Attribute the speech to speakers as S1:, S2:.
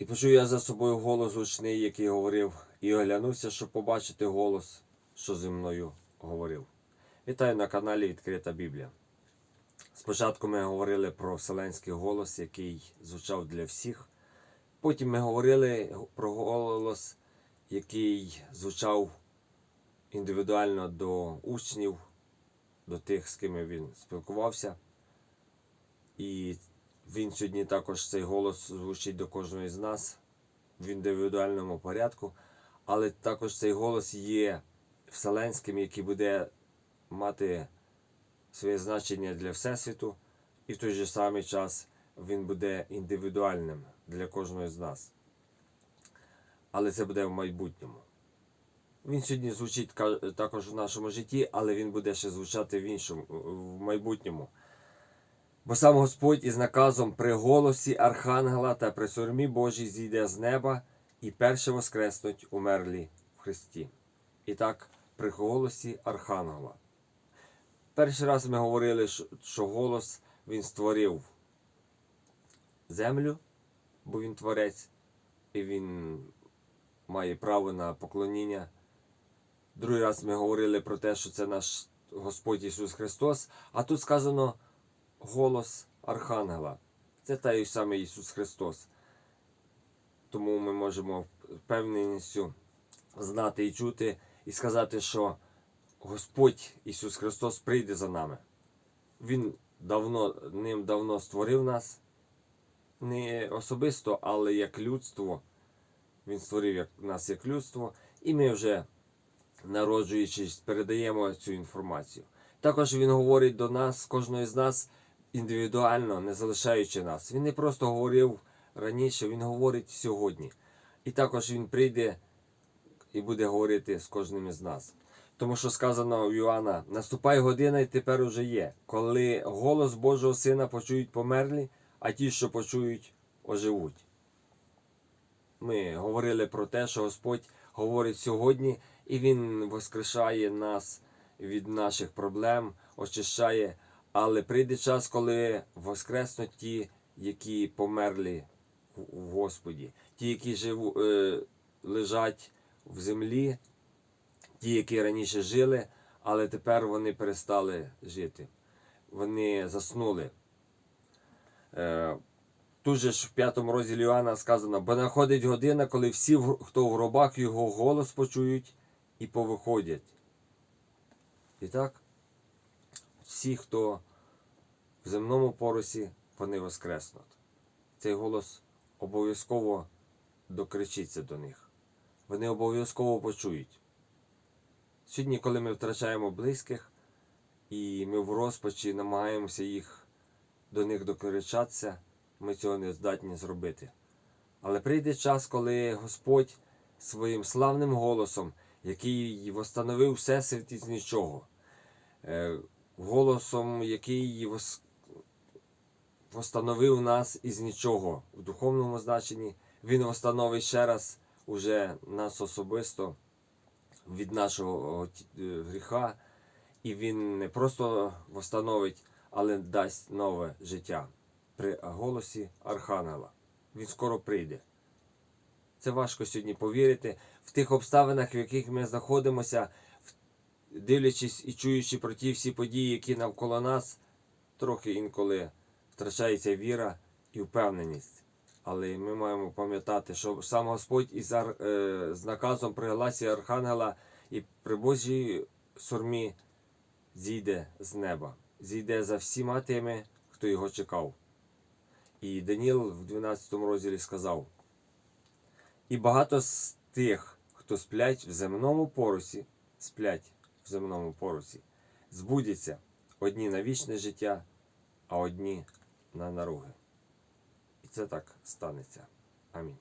S1: І почув я за собою голос гучний, який говорив, і оглянувся, щоб побачити голос, що зі мною говорив. Вітаю на каналі Відкрита Біблія. Спочатку ми говорили про вселенський голос, який звучав для всіх. Потім ми говорили про голос, який звучав індивідуально до учнів, до тих, з ким він спілкувався. І він сьогодні також цей голос звучить до кожного з нас в індивідуальному порядку. Але також цей голос є вселенським, який буде мати своє значення для Всесвіту, і в той же самий час він буде індивідуальним для кожного з нас. Але це буде в майбутньому. Він сьогодні звучить також в нашому житті, але він буде ще звучати в іншому, в майбутньому. Бо сам Господь із наказом при голосі Архангела та при сурмі Божій зійде з неба і перше воскреснуть умерлі в Христі. І так, при голосі Архангела. Перший раз ми говорили, що- голос він створив землю, бо він творець, і він має право на поклоніння. Другий раз ми говорили про те, що це наш Господь Ісус Христос, а тут сказано голос Архангела. Це той самий Ісус Христос. Тому ми можемо впевненістю знати і чути, і сказати, що Господь Ісус Христос прийде за нами. Він давно, ним давно створив нас, не особисто, але як людство. Він створив як, нас як людство, і ми вже, народжуючись, передаємо цю інформацію. Також він говорить до нас, кожного з нас індивідуально, не залишаючи нас. Він не просто говорив раніше, він говорить сьогодні. І також він прийде і буде говорити з кожним із нас. Тому що сказано в Йоанна: наступає година, і тепер уже є, коли голос Божого Сина почують померлі, а ті, що почують, оживуть. Ми говорили про те, що Господь говорить сьогодні, і Він воскрешає нас від наших проблем, очищає. Але прийде час, коли воскреснуть ті, які померли в Господі, ті, які живу, е, лежать в землі, ті, які раніше жили, але тепер вони перестали жити. Вони заснули. Е, Тут же ж в п'ятому розділі Іоанна сказано, бо находить година, коли всі, хто в гробах його голос почують і повиходять. І так, всі, хто в земному порусі, вони воскреснуть. Цей голос обов'язково докричиться до них. Вони обов'язково почують. Сьогодні, коли ми втрачаємо близьких, і ми в розпачі намагаємося їх до них докричатися, ми цього не здатні зробити. Але прийде час, коли Господь своїм славним голосом, який восстановив всесвіт із нічого, е, голосом, який восстановив нас із нічого в духовному значенні, Він восстановить ще раз уже нас особисто від нашого е, гріха, і Він не просто восстановить, але дасть нове життя при голосі Архангела. Він скоро прийде. Це важко сьогодні повірити в тих обставинах, в яких ми знаходимося, дивлячись і чуючи про ті всі події, які навколо нас, трохи інколи втрачається віра і впевненість. Але ми маємо пам'ятати, що сам Господь із ар- е, з наказом при гласі Архангела і при Божій сурмі зійде з неба, зійде за всіма тими, хто його чекав. І Даніл в 12 розділі сказав: І багато з тих, хто сплять в земному порусі, сплять земному порусі, збудяться одні на вічне життя, а одні на наруги. І це так станеться. Амінь.